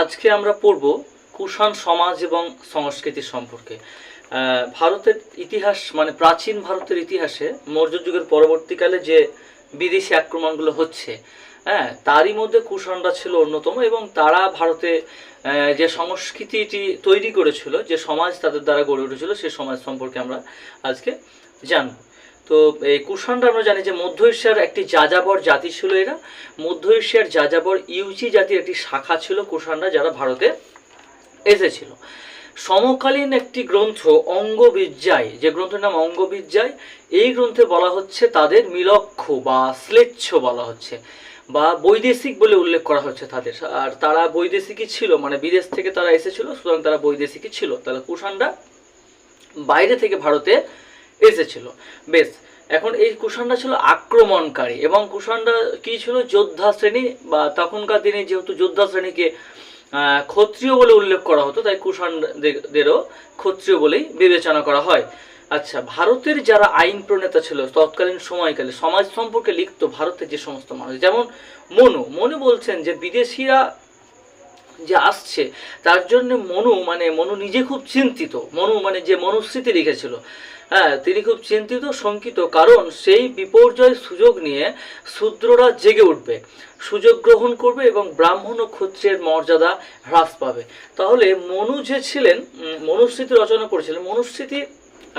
আজকে আমরা পড়ব কুষাণ সমাজ এবং সংস্কৃতি সম্পর্কে। ভারতের ইতিহাস মানে প্রাচীন ভারতের ইতিহাসে মৌর্য যুগের পরবর্তীকালে যে বিদেশি আক্রমণগুলো হচ্ছে হ্যাঁ তারই মধ্যে কুষাণরা ছিল অন্যতম এবং তারা ভারতে যে সংস্কৃতিটি তৈরি করেছিল, যে সমাজ তাদের দ্বারা গড়ে উঠেছিল, সে সমাজ সম্পর্কে আমরা আজকে জানব। তো, এই কুষাণরা আমরা জানি যে মধ্য এশিয়ার একটি যাযাবর জাতি ছিল এরা। মধ্য এশিয়ার যাযাবর ইউচি জাতির একটি শাখা ছিল কুষাণরা যারা ভারতে এসেছিল। সমকালীন একটি গ্রন্থ অঙ্গবিদ্যায়, যে গ্রন্থের নাম অঙ্গবিদ্যায়, এই গ্রন্থে বলা হচ্ছে তাদের মিলক্ষ বা শ্লেচ্ছ বলা হচ্ছে বা বৈদেশিক বলে উল্লেখ করা হচ্ছে তাদের। আর তারা বৈদেশিকই ছিল মানে বিদেশ থেকে তারা এসেছিল, সুতরাং তারা বৈদেশিকই ছিল। তাহলে কুষাণরা বাইরে থেকে ভারতে এসেছিল। বেশ এখন এই কুষাণরা ছিল আক্রমণকারী এবং কুষাণরা কি ছিল? যোদ্ধা শ্রেণি বা তখনকার দিনে যেহেতু যোদ্ধা শ্রেণীকে ক্ষত্রিয় বলে উল্লেখ করা হতো, তাই কুষাণদেরও ক্ষত্রিয় বলেই বিবেচনা করা হয়। আচ্ছা ভারতের যারা আইন প্রণেতা ছিল, তৎকালীন সময়কালে সমাজ সম্পর্কে লিখত ভারতের যে সমস্ত মানুষ, যেমন মনু। মনু বলছেন যে বিদেশিরা যে আসছে, তার জন্য মনু মানে মনু নিজে খুব চিন্তিত। মনু মানে যে মনুস্মৃতি লিখেছিল। হ্যাঁ তিনি খুব চিন্তিত, শঙ্কিত, কারণ সেই বিপর্যয় সুযোগ নিয়ে শূদ্ররা জেগে উঠবে। সুযোগ গ্রহণ করবে এবং ব্রাহ্মণ ও ক্ষত্রিয়ের মর্যাদা হ্রাস পাবে। তাহলে মনু যে ছিলেন মনুস্মৃতি রচনা করেছিলেন, মনুস্মৃতি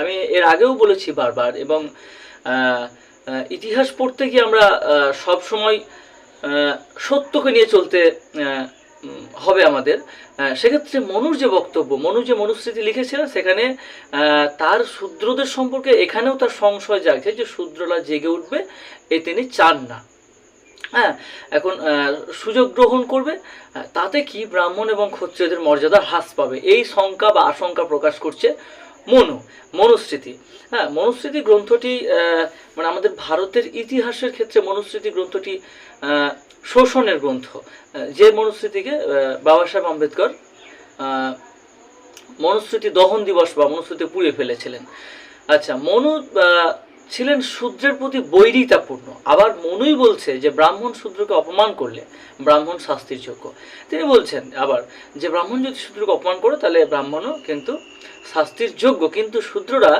আমি এর আগেও বলেছি বারবার এবং ইতিহাস পড়তে গিয়ে আমরা সব সময় সত্যকে নিয়ে চলতে হবে আমাদের। সেক্ষেত্রে মনুর যে বক্তব্য, মনু যে মনুস্মৃতি লিখেছিলেন সেখানে তার শূদ্রদের সম্পর্কে এখানেও তার সংশয় জাগছে যে শূদ্ররা জেগে উঠবে, এ তিনি চান না। হ্যাঁ এখন সুযোগ গ্রহণ করবে তাতে কি ব্রাহ্মণ এবং ক্ষত্রিয়দের মর্যাদা হ্রাস পাবে? এই শঙ্কা বা আশঙ্কা প্রকাশ করছে মনু, মনুস্মৃতি। হ্যাঁ মনুস্মৃতি গ্রন্থটি মানে আমাদের ভারতের ইতিহাসের ক্ষেত্রে মনুস্মৃতি গ্রন্থটি শোষণের গ্রন্থ। যে মনুস্মৃতিকে বাবা সাহেব আম্বেদকর মনুস্মৃতি দহন দিবস বা মনুস্মৃতি পুড়িয়ে ফেলেছিলেন। আচ্ছা মনু ছিলেন শূদ্রের প্রতি বৈরিতাপূর্ণ। আবার মনুই বলছে যে ব্রাহ্মণ শূদ্রকে অপমান করলে ব্রাহ্মণ শাস্তির যোগ্য। তিনি বলছেন আবার যে ব্রাহ্মণ যদি শূদ্রকে অপমান করে, তাহলে ব্রাহ্মণও কিন্তু শাস্তির যোগ্য। কিন্তু শূদ্ররা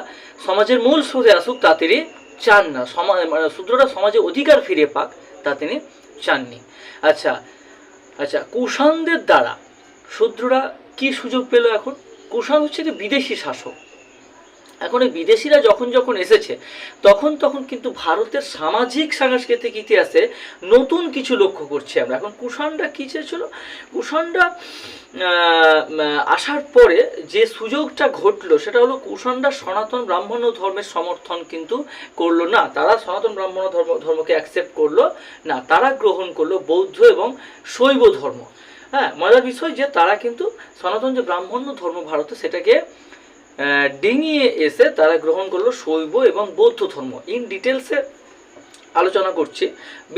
সমাজের মূল স্রোতে আসুক, তা তিনি চান না। সমাজ মানে শূদ্ররা সমাজে অধিকার ফিরে পাক, তা তিনি চাননি। আচ্ছা আচ্ছা কুষাণদের দ্বারা শূদ্ররা কি সুযোগ পেল এখন? কুষাণ হচ্ছে যে বিদেশি শাসক। এখন এই বিদেশিরা যখন যখন এসেছে, তখন তখন কিন্তু ভারতের সামাজিক, সাংস্কৃতিক ইতিহাসে নতুন কিছু লক্ষ্য করছি আমরা। এখন কুষাণরা কী চেয়েছিল? কুষাণরা আসার পরে যে সুযোগটা ঘটলো, সেটা হলো কুষাণরা সনাতন ব্রাহ্মণ ধর্মের সমর্থন কিন্তু করল না। তারা সনাতন ব্রাহ্মণ ধর্ম, ধর্মকে অ্যাকসেপ্ট করল না। তারা গ্রহণ করল বৌদ্ধ এবং শৈব ধর্ম। হ্যাঁ মজার বিষয় যে তারা কিন্তু সনাতন যে ব্রাহ্মণ্য ধর্ম ভারতে, সেটাকে ডিঙিয়ে এসে তারা গ্রহণ করল শৈব এবং বৌদ্ধ ধর্ম। ইন ডিটেলসে আলোচনা করছি।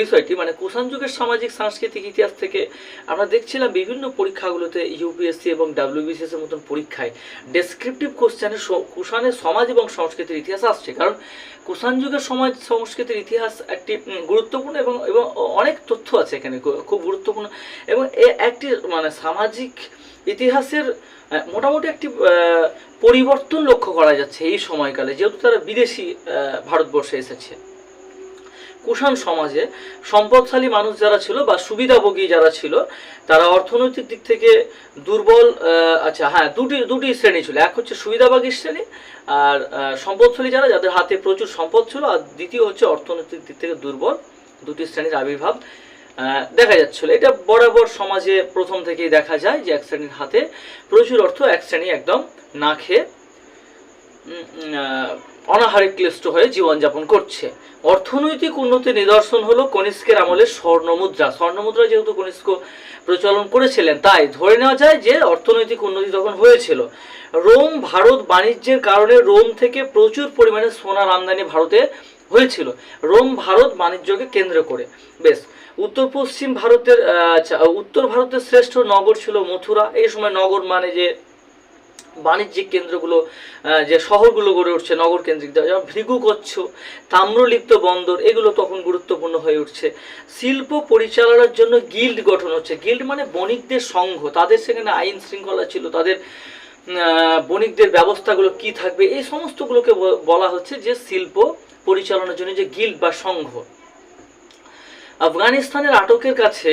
বিষয়টি মানে কুষাণ যুগের সামাজিক, সাংস্কৃতিক ইতিহাস থেকে আমরা দেখছিলাম বিভিন্ন পরীক্ষাগুলোতে ইউপিএসসি এবং ডাব্লিউবিসিএস এর মতন পরীক্ষায় ডেসক্রিপটিভ কোশ্চেনে কুষাণের সমাজ এবং সংস্কৃতির ইতিহাস আসছে। কারণ কুষাণ যুগের সমাজ, সংস্কৃতির ইতিহাস একটি গুরুত্বপূর্ণ এবং এবং অনেক তথ্য আছে এখানে খুব গুরুত্বপূর্ণ। এবং এ একটি মানে সামাজিক ইতিহাসের মোটামুটি একটি পরিবর্তন লক্ষ্য করা যাচ্ছে এই সময়কালে, যেহেতু তারা বিদেশি ভারতবর্ষে এসেছে। কুষাণ সমাজে সম্পদশালী মানুষ যারা ছিল বা সুবিধাভোগী যারা ছিল, তারা অর্থনৈতিক দিক থেকে দুর্বল আচ্ছা হ্যাঁ দুটি দুটি শ্রেণি ছিল। এক হচ্ছে সুবিধাভোগী শ্রেণি আর সম্পদশালী যারা, যাদের হাতে প্রচুর সম্পদ ছিল আর দ্বিতীয় হচ্ছে অর্থনৈতিক দিক থেকে দুর্বল, দুটি শ্রেণির আবির্ভাব। দেখা যাচ্ছিল। এটা বরাবর সমাজে প্রথম থেকেই দেখা যায় যে এক শ্রেণির হাতে প্রচুর অর্থ এক শ্রেণি একদম না খেয়ে অনাহারে ক্লিষ্ট হয়ে জীবনযাপন করছে। অর্থনৈতিক উন্নতির নিদর্শন হলো কনিষ্কের আমলে স্বর্ণমুদ্রা স্বর্ণমুদ্রা যেহেতু কনিষ্ক প্রচলন করেছিলেন, তাই ধরে নেওয়া যায় যে অর্থনৈতিক উন্নতি তখন হয়েছিল, রোম ভারত বাণিজ্যের কারণে রোম থেকে প্রচুর পরিমাণে সোনার আমদানি ভারতে হয়েছিল। রোম ভারত বাণিজ্যকে কেন্দ্র করে। বেশ উত্তর পশ্চিম ভারতের আচ্ছা উত্তর ভারতের শ্রেষ্ঠ নগর ছিল মথুরা। এই সময় নগর মানে যে বাণিজ্যিক কেন্দ্রগুলো যে শহরগুলো গড়ে উঠছে, নগর কেন্দ্রিক, যেমন ভৃগুকচ্ছ, তাম্রলিপ্ত বন্দর, এগুলো তখন গুরুত্বপূর্ণ হয়ে উঠছে। শিল্প পরিচালনার জন্য গিল্ড গঠন হচ্ছে। গিল্ড মানে বণিকদের সংঘ। তাদের সেখানে আইন শৃঙ্খলা ছিল, তাদের বণিকদের ব্যবস্থাগুলো কি থাকবে, এই সমস্তগুলোকে বলা হচ্ছে যে শিল্প পরিচালনার জন্য যে গিল্ড বা সংঘ। আফগানিস্তানের আটকের কাছে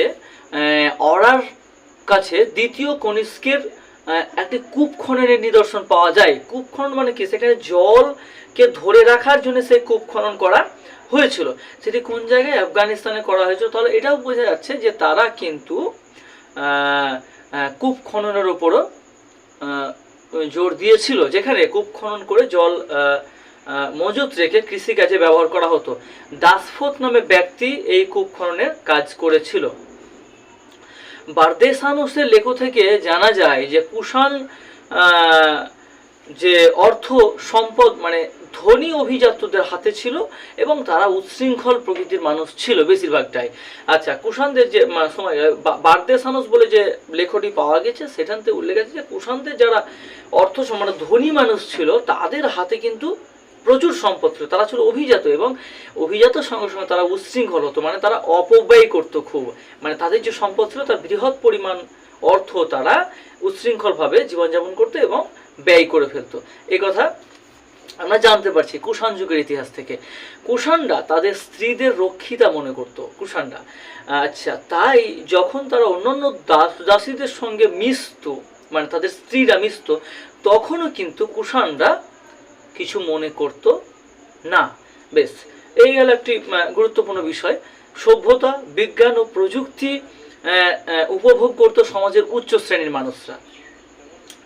অরার কাছে দ্বিতীয় কনিষ্কের একটি কূপ খননের নিদর্শন পাওয়া যায়। কূপ খনন মানে কি? সেখানে জলকে ধরে রাখার জন্য সেই কূপ খনন করা হয়েছিল। সেটি কোন জায়গায়? আফগানিস্তানে করা হয়েছিল। তাহলে এটাও বোঝা যাচ্ছে যে তারা কিন্তু কূপ খননের উপরও জোর দিয়েছিল, যেখানে কূপ খনন করে জল মজুত রেখে কৃষিকাজে ব্যবহার করা হতো। দাসফোত নামে ব্যক্তি এই কূপ খননের কাজ করেছিল। বারদেসানুসের লেখ থেকে জানা যায় যে কুষাণ যে অর্থ সম্পদ মানে ধনী অভিজাতদের হাতে ছিল এবং তারা উচ্ছৃঙ্খল প্রকৃতির মানুষ ছিল বেশিরভাগটাই। আচ্ছা কুষাণদের যে সময় বারদেসানুস বলে যে লেখটি পাওয়া গেছে, সেখানতে উল্লেখ আছে যে কুষাণদের যারা অর্থ সম- মানে ধনী মানুষ ছিল, তাদের হাতে কিন্তু প্রচুর সম্পদ ছিল, তারা ছিল অভিজাত এবং অভিজাত সঙ্গে সঙ্গে তারা উচ্ছৃঙ্খল হতো মানে তারা অপব্যয় করতো খুব। মানে তাদের যে সম্পদ ছিল, তার বৃহৎ পরিমাণ অর্থ তারা উচ্ছৃঙ্খলভাবে জীবনযাপন করতো এবং ব্যয় করে ফেলতো। এই কথা আমরা জানতে পারছি কুষাণ যুগের ইতিহাস থেকে। কুষাণরা তাদের স্ত্রীদের রক্ষিতা মনে করত, কুষাণরা। আচ্ছা তাই যখন তারা অন্যান্য দাস দাসীদের সঙ্গে মিশত মানে তাদের স্ত্রীরা মিশত, তখনও কিন্তু কুষাণরা কিছু মনে করত না। বেশ, এই গেল একটি গুরুত্বপূর্ণ বিষয়। সভ্যতা, বিজ্ঞান ও প্রযুক্তি উপভোগ করত সমাজের উচ্চ শ্রেণির মানুষরা।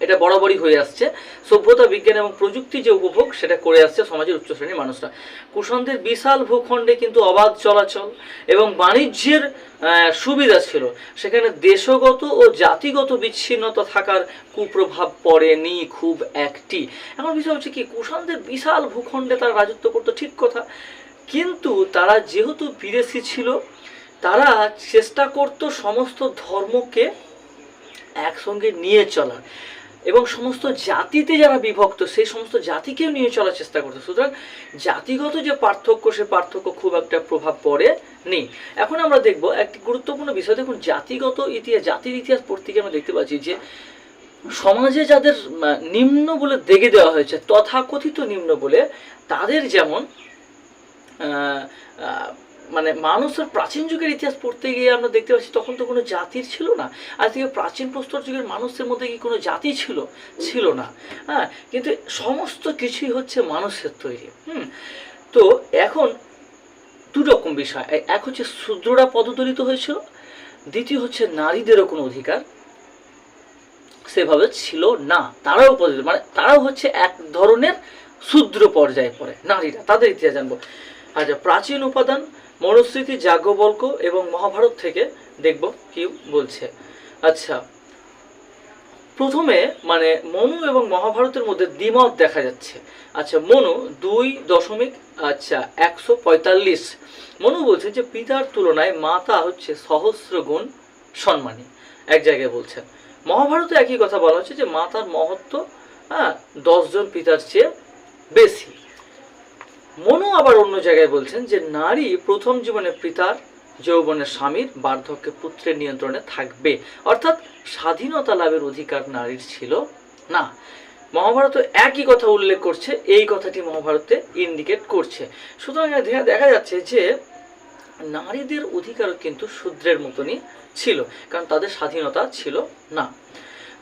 এটা বরাবরই হয়ে আসছে। সভ্যতা, বিজ্ঞান এবং প্রযুক্তি যে উপভোগ, সেটা করে আসছে সমাজের উচ্চ শ্রেণির মানুষরা। কুষাণদের বিশাল ভূখণ্ডে কিন্তু অবাধ চলাচল এবং বাণিজ্যের সুবিধা ছিল। সেখানে দেশগত ও জাতিগত বিচ্ছিন্নতা থাকার কুপ্রভাব পড়েনি খুব একটি। এখন বিষয় হচ্ছে কি, কুষাণদের বিশাল ভূখণ্ডে তারা রাজত্ব করতো, ঠিক কথা। কিন্তু তারা যেহেতু বিদেশি ছিল, তারা চেষ্টা করত সমস্ত ধর্মকে একসঙ্গে নিয়ে চলার। এবং সমস্ত জাতিতে যারা বিভক্ত, সেই সমস্ত জাতিকেও নিয়ে চলার চেষ্টা করতো। সুতরাং জাতিগত যে পার্থক্য, সে পার্থক্য খুব একটা প্রভাব পড়ে নেই এখন আমরা দেখব একটি গুরুত্বপূর্ণ বিষয়। দেখুন, জাতিগত ইতিহাস, জাতির ইতিহাস পড়তে গিয়ে আমরা দেখতে পাচ্ছি যে সমাজে যাদের নিম্ন বলে দেখে দেওয়া হয়েছে, তথাকথিত নিম্ন বলে, তাদের যেমন মানে মানুষের প্রাচীন যুগের ইতিহাস পড়তে গিয়ে আমরা দেখতে পাচ্ছি তখন তো কোনো জাতির ছিল না। আজ থেকে প্রাচীন প্রস্তর যুগের মানুষের মধ্যে কি কোনো জাতি ছিল? ছিল না। হ্যাঁ কিন্তু সমস্ত কিছুই হচ্ছে মানুষের তৈরি। হুম, তো এখন দু রকম বিষয়। এক হচ্ছে শূদ্ররা পদদলিত হয়েছিল, দ্বিতীয় হচ্ছে নারীদেরও কোনো অধিকার সেভাবে ছিল না। তারাও পদদলিত মানে তারাও হচ্ছে এক ধরনের শূদ্র পর্যায়ে পড়ে, নারীরা। তাদের ইতিহাস জানব। আচ্ছা প্রাচীন উপাদান মনুস্মৃতি যাজ্ঞবল্ক এবং মহাভারত থেকে দেখব কি বলছে। আচ্ছা প্রথমে মানে মনু এবং মহাভারতের মধ্যে দ্বিমত দেখা যাচ্ছে। আচ্ছা মনু দুই দশমিক আচ্ছা একশো পঁয়তাল্লিশ। মনু বলছে যে পিতার তুলনায় মাতা হচ্ছে সহস্র গুণ সম্মানী। এক জায়গায় বলছেন মহাভারতে একই কথা বলা হচ্ছে যে মাতার মহত্ব হ্যাঁ দশজন পিতার চেয়ে বেশি। মনু আবার অন্য জায়গায় বলছেন যে নারী প্রথম জীবনে পিতার যৌবনের স্বামীর বার্ধক্যে পুত্রের নিয়ন্ত্রণে থাকবে। অর্থাৎ স্বাধীনতা লাভের অধিকার নারীর ছিল না। মহাভারত একই কথা উল্লেখ করছে, এই কথাটি মহাভারতে ইন্ডিকেট করছে। সুতরাং দেখা যাচ্ছে যে নারীদের অধিকারও কিন্তু শূদ্রের মতনই ছিল, কারণ তাদের স্বাধীনতা ছিল না।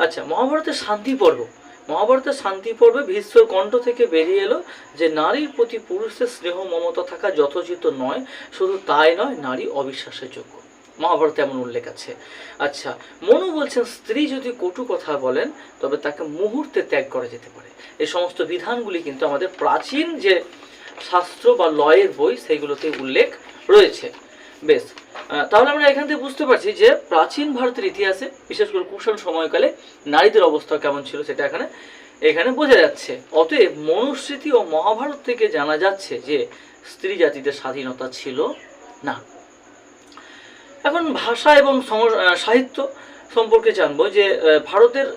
আচ্ছা মহাভারতের শান্তি পর্ব। মহাভারতের শান্তি পর্বে ভীষ্মর কণ্ঠ থেকে বেরিয়ে এলো যে নারীর প্রতি পুরুষের স্নেহ, মমতা থাকা যথোচিত নয়, শুধু তাই নয়, নারী অবিশ্বাসের যোগ্য। মহাভারতে এমন উল্লেখ আছে। আচ্ছা মনু বলছেন, স্ত্রী যদি কটু কথা বলেন, তবে তাকে মুহূর্তে ত্যাগ করা যেতে পারে। এই সমস্ত বিধানগুলি কিন্তু আমাদের প্রাচীন যে শাস্ত্র বা লয়ের বই, সেইগুলোতে উল্লেখ রয়েছে। বেশ। তাহলে আমরা এখান থেকে বুঝতে পারছি যে প্রাচীন ভারতের ইতিহাসে বিশেষ করে কুষাণ সময়কালে নারীদের অবস্থা কেমন ছিল সেটা এখানে এখানে বোঝা যাচ্ছে। অতএব মনুস্মৃতি ও মহাভারত থেকে জানা যাচ্ছে যে স্ত্রী জাতিদের স্বাধীনতা ছিল না। এখন ভাষা এবং সাহিত্য সম্পর্কে জানব যে ভারতের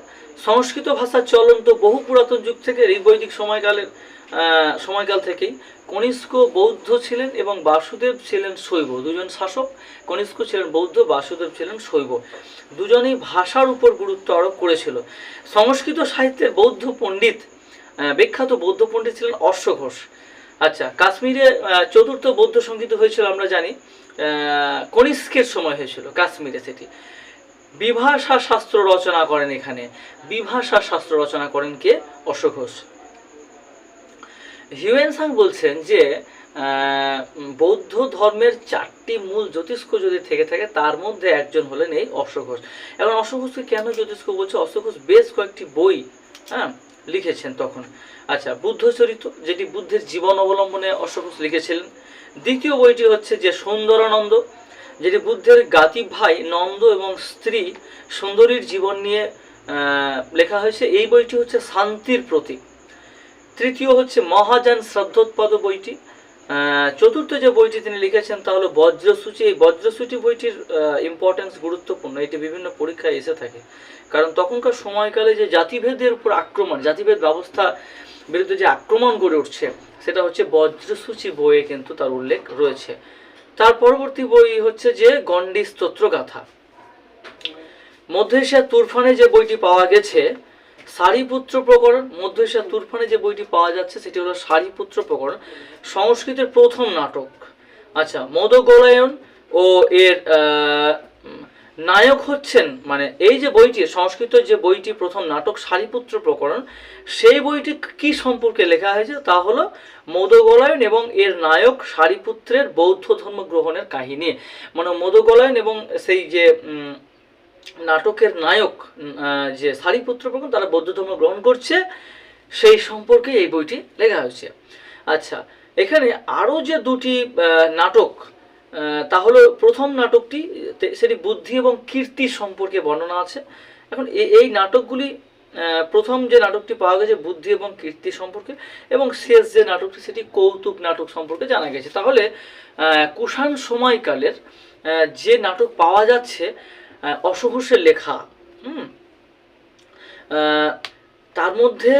সংস্কৃত ভাষার চলন তো বহু পুরাতন যুগ থেকে ঋগ্বৈদিক সময়কালের আহ, সময়কাল থেকেই কনিষ্ক বৌদ্ধ ছিলেন এবং বাসুদেব ছিলেন শৈব। দুজন শাসক, কনিষ্ক ছিলেন বৌদ্ধ, বাসুদেব ছিলেন শৈব। দুজনেই ভাষার উপর গুরুত্ব আরোপ করেছিল। সংস্কৃত সাহিত্যের বৌদ্ধ পণ্ডিত বিখ্যাত বৌদ্ধ পণ্ডিত ছিলেন অশ্বঘোষ। আচ্ছা কাশ্মীরে চতুর্থ বৌদ্ধ সংগীত হয়েছিল, আমরা জানি কনিষ্কের সময় হয়েছিল কাশ্মীরে সেটি। বিভাষা শাস্ত্র রচনা করেন এখানে। বিভাষা শাস্ত্র রচনা করেন কে? অশ্বঘোষ। হিউয়েনসাং বলছেন যে বৌদ্ধ ধর্মের চারটি মূল জ্যোতিষ্ক যদি থেকে থাকে, তার মধ্যে একজন হলেন এই অশ্বঘোষ এখন অশ্বঘোষকে কেন জ্যোতিষ্ক বলছে? অশ্বঘোষ বেশ কয়েকটি বই হ্যাঁ লিখেছেন তখন। আচ্ছা বুদ্ধ চরিত যেটি বুদ্ধের জীবন অবলম্বনে অশ্বঘোষ লিখেছিলেন। দ্বিতীয় বইটি হচ্ছে যে সুন্দরানন্দ, যেটি বুদ্ধের গাতি ভাই নন্দ এবং স্ত্রী সুন্দরীর জীবন নিয়ে লেখা হয়েছে। এই বইটি হচ্ছে শান্তির প্রতীক। তৃতীয় হচ্ছে মহাযান শ্রদ্ধোৎপদ বইটি। চতুর্থ যে বইটি তিনি লিখেছেন তা হলো বজ্রসূচি। এই বজ্রসূচি বইটির ইম্পর্টেন্স গুরুত্বপূর্ণ। এটি বিভিন্ন পরীক্ষায় এসে থাকে। কারণ তখনকার সময়কালে যে জাতিভেদের উপর আক্রমণ, জাতিভেদ ব্যবস্থা বিরুদ্ধে যে আক্রমণ গড়ে উঠছে, সেটা হচ্ছে বজ্রসূচি বইয়ে কিন্তু তার উল্লেখ রয়েছে। তার পরবর্তী বই হচ্ছে যে গণ্ডি স্তোত্রগাথা। মধ্য এশিয়ার তুরফানে যে বইটি পাওয়া গেছে সারিপুত্র প্রকরণ, মধ্য এশিয়ার তুরফানে যে বইটি পাওয়া যাচ্ছে, সেটি হলো সারিপুত্র প্রকরণ, সংস্কৃতের প্রথম নাটক। আচ্ছা মদগলায়ন ও এর নায়ক হচ্ছেন মানে এই যে বইটি, সংস্কৃত যে বইটি প্রথম নাটক, সারিপুত্র প্রকরণ, সেই বইটি কি সম্পর্কে লেখা হয়েছে? তা হলো মদগলায়ন এবং এর নায়ক সারিপুত্রের বৌদ্ধ ধর্ম গ্রহণের কাহিনী। মানে মদগলায়ন এবং সেই যে নাটকের নায়ক যে সারিপুত্র প্রকরণ তারা বৌদ্ধ ধর্ম গ্রহণ করছে, সেই সম্পর্কে এই বইটি লেখা হয়েছে। আচ্ছা এখানে আরও যে দুটি নাটক তা হলো প্রথম নাটকটি সেটি বুদ্ধি এবং কীর্তি সম্পর্কে বর্ণনা আছে। এখন এই নাটকগুলি প্রথম যে নাটকটি পাওয়া গেছে বুদ্ধি এবং কীর্তি সম্পর্কে, এবং শেষ যে নাটকটি, সেটি কৌতুক নাটক সম্পর্কে জানা গেছে। তাহলে কুষাণ সময়কালের যে নাটক পাওয়া যাচ্ছে অসঘোষের লেখা। হুম? তার মধ্যে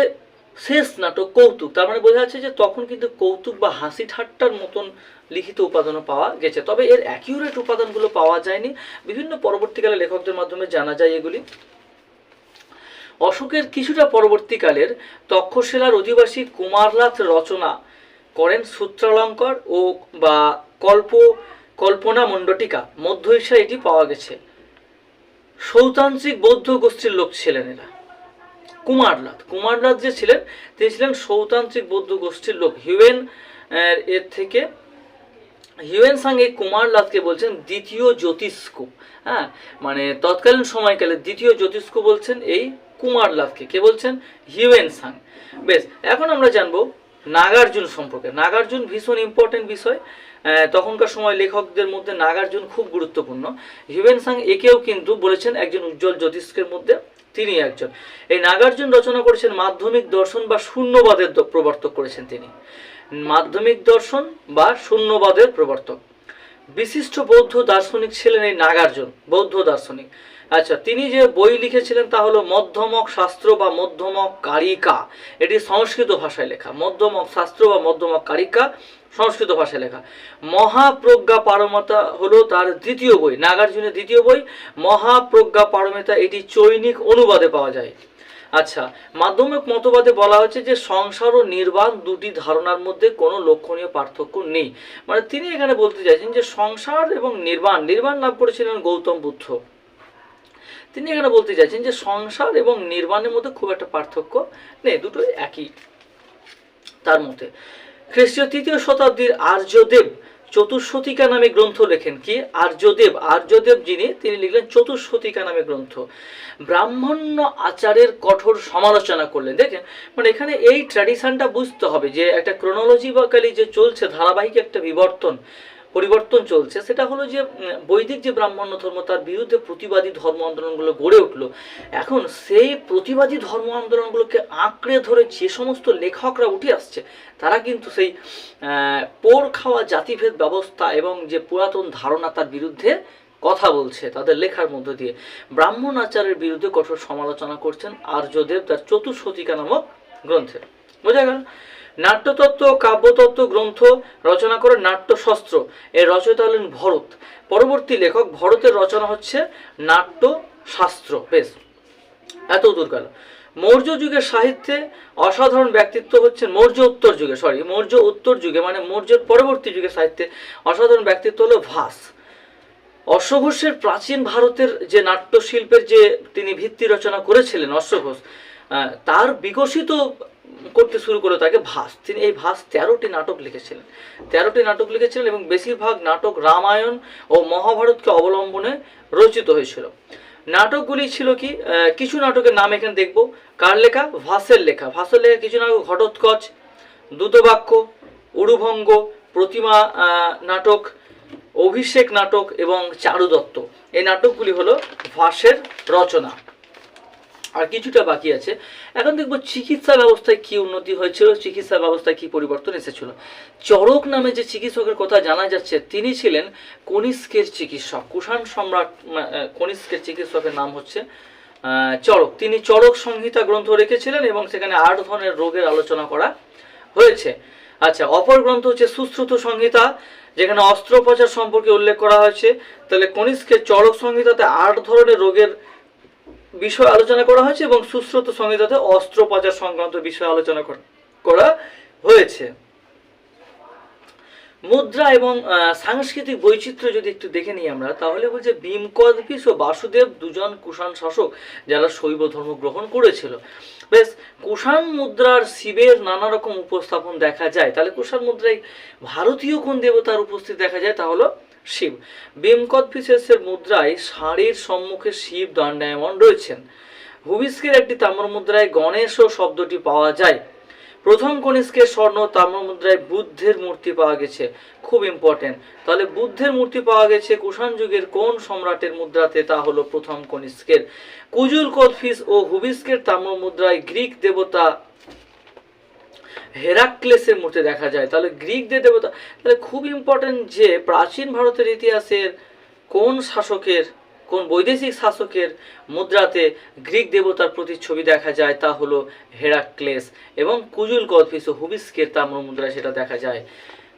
শেষ নাটক কৌতুক। তার মানে বোঝা যাচ্ছে যে তখন কিন্তু কৌতুক বা হাসি ঠাট্টার মতন লিখিত উপাদানও পাওয়া গেছে। তবে এর অ্যাকিউরেট উপাদানগুলো পাওয়া যায়নি। বিভিন্ন পরবর্তীকালে লেখকদের মাধ্যমে জানা যায় এগুলি। অশোকের কিছুটা পরবর্তীকালের তক্ষশিলার অধিবাসী কুমারলাথ রচনা করেন সূত্রালঙ্কর ও বা কল্প কল্পনা মণ্ডটিকা। মধ্য এটি পাওয়া গেছে। সৌতান্ত্রিক বৌদ্ধ গোষ্ঠীর লোক ছিলেন এরা। কুমারনাথ। কুমারনাথ যে ছিলেন, তিনি ছিলেন সৌতান্ত্রিক বৌদ্ধ গোষ্ঠীর লোক। হিউয়েন এর থেকে হিউয়েন সাং এই কুমারনাথকে বলছেন দ্বিতীয় জ্যোতিষ্ক। হ্যাঁ মানে তৎকালীন সময়কালে দ্বিতীয় জ্যোতিষ্ক বলছেন এই কুমারনাথকে। কে বলছেন? হিউয়েন সাং বেশ, এখন আমরা জানব নাগার্জুন সম্পর্কে। নাগার্জুন ভীষণ ইম্পর্টেন্ট বিষয়। তখনকার সময় লেখকদের মধ্যে নাগার্জুন খুব গুরুত্বপূর্ণ। হিউয়েন সাং একেও কিন্তু বলেছেন একজন উজ্জ্বল জ্যোতিষ্কের মধ্যে তিনি একজন। এই নাগার্জুন রচনা করেছেন মাধ্যমিক দর্শন বা শূন্যবাদের প্রবর্তক করেছেন তিনি। মাধ্যমিক দর্শন বা শূন্যবাদের প্রবর্তক। বিশিষ্ট বৌদ্ধ দার্শনিক ছিলেন এই নাগার্জুন, বৌদ্ধ দার্শনিক। আচ্ছা তিনি যে বই লিখেছিলেন তা হলো মধ্যমক শাস্ত্র বা মধ্যমক কারিকা। এটি সংস্কৃত ভাষায় লেখা। মধ্যমক শাস্ত্র বা মধ্যমক কারিকা সংস্কৃত ভাষায় লেখা। মহাপ্রজ্ঞা পারমতা হলো তার দ্বিতীয় বই, নাগার্জুনের দ্বিতীয় বই। মহাপ্রজ্ঞা পারমিতা এটি চৈনিক অনুবাদে পাওয়া যায়। আচ্ছা মাধ্যমিক মতবাদে বলা হচ্ছে যে সংসার ও নির্বাণ দুটি ধারণার মধ্যে কোনো লক্ষণীয় পার্থক্য নেই। মানে তিনি এখানে বলতে চাইছেন যে সংসার এবং নির্বাণ নির্বাণ লাভ করেছিলেন গৌতম বুদ্ধ। তিনি এখানে বলতে চাইছেন যে সংসার এবং নির্বাণের মধ্যে খুব একটা পার্থক্য নেই, দুটোই একই। তার মধ্যে খ্রিস্টীয় তৃতীয় শতাব্দীর আর্যদেব চতুর্শতিকা নামে গ্রন্থ লেখেন। কি? আর্যদেব। আর্যদেব যিনি, তিনি লিখলেন চতুর্শতিকা নামে গ্রন্থ। ব্রাহ্মণ্য আচারের কঠোর সমালোচনা করলেন। দেখেন মানে এখানে এই ট্র্যাডিশনটা বুঝতে হবে যে একটা ক্রোনোলজি ক্রোনোলজিক্যালি যে চলছে, ধারাবাহিক একটা বিবর্তন পরিবর্তন চলছে, সেটা হলো যে বৈদিক যে ব্রাহ্মণ্য ধর্ম, তার বিরুদ্ধে প্রতিবাদী ধর্ম আন্দোলনগুলো গড়ে উঠল। এখন সেই প্রতিবাদী ধর্ম আন্দোলনগুলোকে আঁকড়ে ধরে যে সমস্ত লেখকরা উঠে আসছে, তারা কিন্তু সেই পোর খাওয়া জাতিভেদ ব্যবস্থা এবং যে পুরাতন ধারণা তার বিরুদ্ধে কথা বলছে, তাদের লেখার মধ্য দিয়ে। ব্রাহ্মণ আচারের বিরুদ্ধে কঠোর সমালোচনা করছেন আর্যদেব, তার চতুর্শতিকা নামক গ্রন্থে। বোঝা গেল? নাট্যতত্ত্ব ও কাব্যতত্ত্ব, গ্রন্থ রচনা করেন নাট্যশস্ত্র। এর রচয়িতা হলেন ভরত। পরবর্তী লেখক ভরতের রচনা হচ্ছে নাট্যশাস্ত্র। বেশ, এত দূর গেল। মৌর্য যুগের সাহিত্যে অসাধারণ ব্যক্তিত্ব হচ্ছেন মৌর্য উত্তর যুগে সরি মৌর্য উত্তর যুগে মানে মৌর্যের পরবর্তী যুগে সাহিত্যে অসাধারণ ব্যক্তিত্ব হলো ভাস। অশ্বঘোষের প্রাচীন ভারতের যে নাট্যশিল্পের যে তিনি ভিত্তি রচনা করেছিলেন অশ্বঘোষ তার বিকশিত করতে শুরু করল তাকে ভাস। তিনি এই ভাস তেরোটি নাটক লিখেছিলেন। তেরোটি নাটক লিখেছিলেন এবং বেশিরভাগ নাটক রামায়ণ ও মহাভারতকে অবলম্বনে রচিত হয়েছিল। নাটকগুলি ছিল কি কিছু নাটকের নাম এখানে দেখব। কার লেখা? ভাসের লেখা। ভাসের লেখা কিছু নাটক ঘটোৎকচ, দ্রুতবাক্য উড়ুভঙ্গ প্রতিমা নাটক, অভিষেক নাটক এবং চারুদত্ত। এই নাটকগুলি হলো ভাসের রচনা। আর কিছুটা বাকি আছে। এখন দেখব চিকিৎসা ব্যবস্থায় কি উন্নতি হয়েছিল, চিকিৎসা ব্যবস্থায় কি পরিবর্তন এসেছিল। চরক নামে যে চিকিৎসকের কথা জানা যাচ্ছে, তিনি ছিলেন কনিষ্কের চিকিৎসক। কুষাণ সম্রাট কনিষ্কের চিকিৎসকের নাম হচ্ছে চরক। তিনি চরক সংহিতা গ্রন্থ রেখেছিলেন এবং সেখানে আট ধরনের রোগের আলোচনা করা হয়েছে। আচ্ছা অপর গ্রন্থ হচ্ছে সুশ্রুত সংহিতা, যেখানে অস্ত্রোপচার সম্পর্কে উল্লেখ করা হয়েছে। তাহলে কনিষ্কের চরক সংহিতাতে আট ধরনের রোগের বিষয় আলোচনা করা হয়েছে এবং সুশ্রুত সংহিতাতে অস্ত্রোপচার সংক্রান্ত বিষয় আলোচনা করা- হয়েছে। মুদ্রা এবং সাংস্কৃতিক বৈচিত্র্য যদি একটু দেখে নিই আমরা, তাহলে বলছে ভীমকদপিস ও বাসুদেব দুজন কুষাণ শাসক যারা শৈব ধর্ম গ্রহণ করেছিল। বেশ, কুষাণ মুদ্রার শিবের নানা রকম উপস্থাপন দেখা যায়। তাহলে কুষাণ মুদ্রায় ভারতীয় কোন দেবতার উপস্থিতি দেখা যায় তা হলো শিব। ভীমকদপিসের মুদ্রায় ষাঁড়ের সম্মুখে শিব দণ্ডায়মন রয়েছেন। হুবিস্কের একটি তাম্র মুদ্রায় গণেশ ও শব্দটি পাওয়া যায়। প্রথম কনিষ্কের স্বর্ণ তাম্র মুদ্রায় বুদ্ধের মূর্তি পাওয়া গেছে। খুব ইম্পর্টেন্ট তাহলে বুদ্ধের মূর্তি পাওয়া গেছে কুষাণ যুগের কোন সম্রাটের মুদ্রাতে? তা হলো প্রথম কনিষ্কের। কুজুল কদফিস ও হুবিস্কের তাম্র মুদ্রায় গ্রিক দেবতা হেরাক্লেসের মূর্তি দেখা যায়। তাহলে গ্রিকদের দেবতা তাহলে খুব ইম্পর্টেন্ট যে প্রাচীন ভারতের ইতিহাসের কোন শাসকের, কোন বৈদেশিক শাসকের মুদ্রাতে গ্রিক দেবতার প্রতিচ্ছবি দেখা যায় তা হলো হেরাক্লেস এবং কুজুল কদফিস ও হুবিস্কের তাম্র মুদ্রায় সেটা দেখা যায়।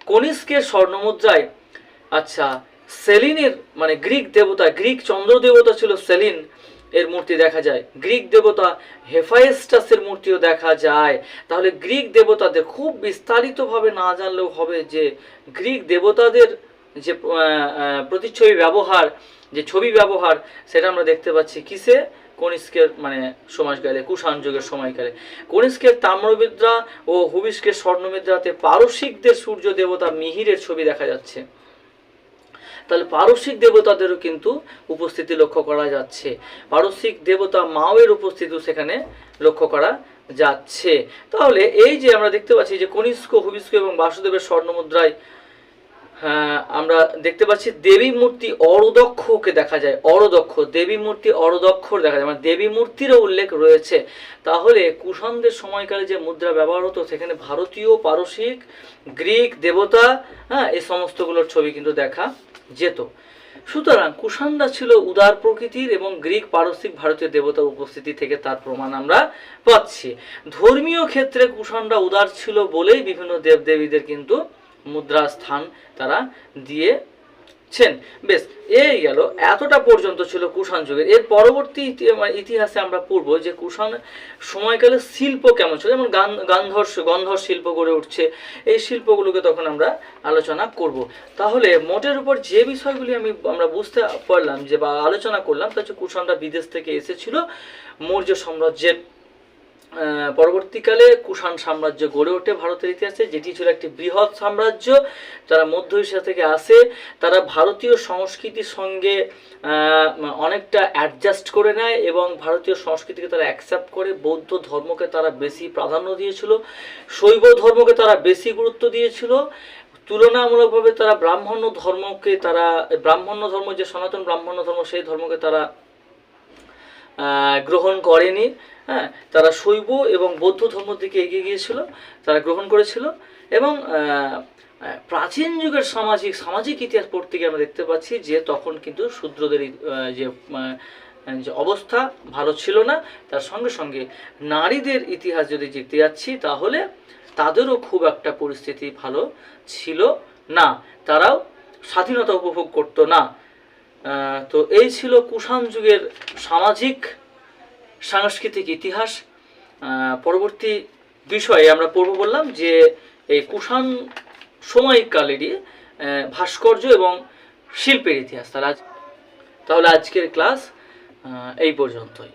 কনিষ্কের স্বর্ণ মুদ্রায় আচ্ছা সেলিনের মানে গ্রিক দেবতা, গ্রিক চন্দ্র দেবতা ছিল সেলিন। এর মূর্তি দেখা যায়। গ্রিক দেবতা হেফাইস্টাসের মূর্তিও দেখা যায়। তাহলে গ্রিক দেবতাদের খুব বিস্তারিতভাবে না জানলেও হবে যে গ্রিক দেবতাদের যে প্রতিচ্ছবি ব্যবহার, যে ছবি ব্যবহার, সেটা আমরা দেখতে পাচ্ছি কিসে? কনিষ্কের মানে সমাজকালে কুষাণ যুগের সময়কালে। কনিষ্কের তাম্রবিদ্রা ও হুবিষ্কের স্বর্ণবিদ্রাতে পারসিকদের সূর্য দেবতা মিহিরের ছবি দেখা যাচ্ছে। তাহলে পারসিক দেবতাদেরও কিন্তু উপস্থিতি লক্ষ্য করা যাচ্ছে। পারসিক দেবতা মাওয়ের উপস্থিতিও সেখানে লক্ষ্য করা যাচ্ছে। তাহলে এই যে আমরা দেখতে পাচ্ছি যে কনিষ্ক হুবিস্ক এবং বাসুদেবের স্বর্ণমুদ্রায় হ্যাঁ আমরা দেখতে পাচ্ছি দেবী মূর্তি অরদক্ষকে দেখা যায়। অরদক্ষ, দেবী মূর্তি অরদক্ষর দেখা যায়। মানে দেবী মূর্তিরও উল্লেখ রয়েছে। তাহলে কুষাণদের সময়কালে যে মুদ্রা ব্যবহার হতো, সেখানে ভারতীয়, পারসিক, গ্রিক দেবতা হ্যাঁ এই সমস্তগুলোর ছবি কিন্তু দেখা যেত। সুতরাং কুষাণরা ছিল উদার প্রকৃতির এবং গ্রিক পারসিক ভারতীয় দেবতার উপস্থিতি থেকে তার প্রমাণ আমরা পাচ্ছি। ধর্মীয় ক্ষেত্রে কুষাণরা উদার ছিল বলেই বিভিন্ন দেবদেবীদের কিন্তু মুদ্রা স্থান তারা দিয়েছেন বেশ, এই গেল। এতটা পর্যন্ত ছিল কুষাণ যুগের। এর পরবর্তী মানে ইতিহাসে আমরা পড়ব যে কুষাণ সময়কালে শিল্প কেমন ছিল। যেমন গান, গান্ধর গন্ধর শিল্প গড়ে উঠছে। এই শিল্পগুলোকে তখন আমরা আলোচনা করব। তাহলে মোটের উপর যে বিষয়গুলি আমি, আমরা বুঝতে পারলাম যে বা আলোচনা করলাম, তা হচ্ছে কুষাণরা বিদেশ থেকে এসেছিল মৌর্য সাম্রাজ্যের পরবর্তীকালে কুষাণ সাম্রাজ্য গড়ে ওঠে ভারতের ইতিহাসে, যেটি ছিল একটি বৃহৎ সাম্রাজ্য। যারা মধ্য এশিয়া থেকে আসে, তারা ভারতীয় সংস্কৃতির সঙ্গে অনেকটা অ্যাডজাস্ট করে নেয় এবং ভারতীয় সংস্কৃতিকে তারা অ্যাকসেপ্ট করে, বৌদ্ধ ধর্মকে তারা বেশি প্রাধান্য দিয়েছিল, শৈব ধর্মকে তারা বেশি গুরুত্ব দিয়েছিল। তুলনামূলকভাবে তারা ব্রাহ্মণ্য ধর্মকে তারা, ব্রাহ্মণ্য ধর্ম যে সনাতন ব্রাহ্মণ্য ধর্ম, সেই ধর্মকে তারা গ্রহণ করেনি। হ্যাঁ তারা শৈব এবং বৌদ্ধ ধর্ম দিকে এগিয়ে গিয়েছিল, তারা গ্রহণ করেছিল এবং প্রাচীন যুগের সামাজিক সামাজিক ইতিহাস পড়তে গিয়ে আমরা দেখতে পাচ্ছি যে তখন কিন্তু শূদ্রদের যে যে অবস্থা ভালো ছিল না। তার সঙ্গে সঙ্গে নারীদের ইতিহাস যদি দেখতে যাচ্ছি, তাহলে তাদেরও খুব একটা পরিস্থিতি ভালো ছিল না। তারাও স্বাধীনতা উপভোগ করতো না। তো এই ছিল কুষাণ যুগের সামাজিক, সাংস্কৃতিক ইতিহাস। পরবর্তী বিষয়ে আমরা পড়ব বললাম যে এই কুষাণ সময়কালেরই ভাস্কর্য এবং শিল্পের ইতিহাস। তাহলে আজ তাহলে আজকের ক্লাস এই পর্যন্তই।